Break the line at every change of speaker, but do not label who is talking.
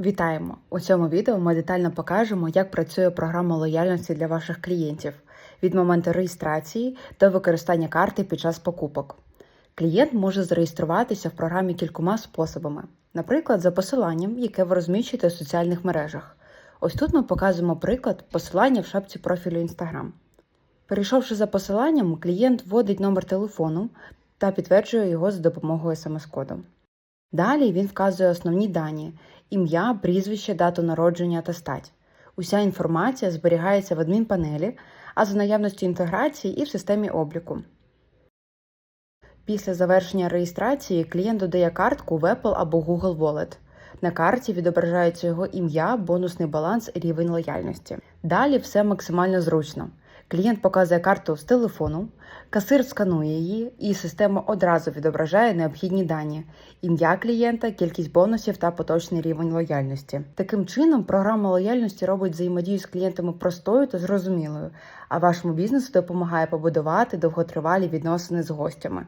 Вітаємо! У цьому відео ми детально покажемо, як працює програма лояльності для ваших клієнтів від моменту реєстрації до використання карти під час покупок. Клієнт може зареєструватися в програмі кількома способами, наприклад, за посиланням, яке ви розміщуєте у соціальних мережах. Ось тут ми показуємо приклад посилання в шапці профілю Instagram. Перейшовши за посиланням, клієнт вводить номер телефону та підтверджує його за допомогою смс-коду. Далі він вказує основні дані: ім'я, прізвище, дату народження та стать. Уся інформація зберігається в адмінпанелі, а за наявності інтеграції і в системі обліку. Після завершення реєстрації клієнт додає картку в Apple або Google Wallet. На карті відображається його ім'я, бонусний баланс і рівень лояльності. Далі все максимально зручно. Клієнт показує карту з телефону, касир сканує її, і система одразу відображає необхідні дані: ім'я клієнта, кількість бонусів та поточний рівень лояльності. Таким чином, програма лояльності робить взаємодію з клієнтами простою та зрозумілою, а вашому бізнесу допомагає побудувати довготривалі відносини з гостями.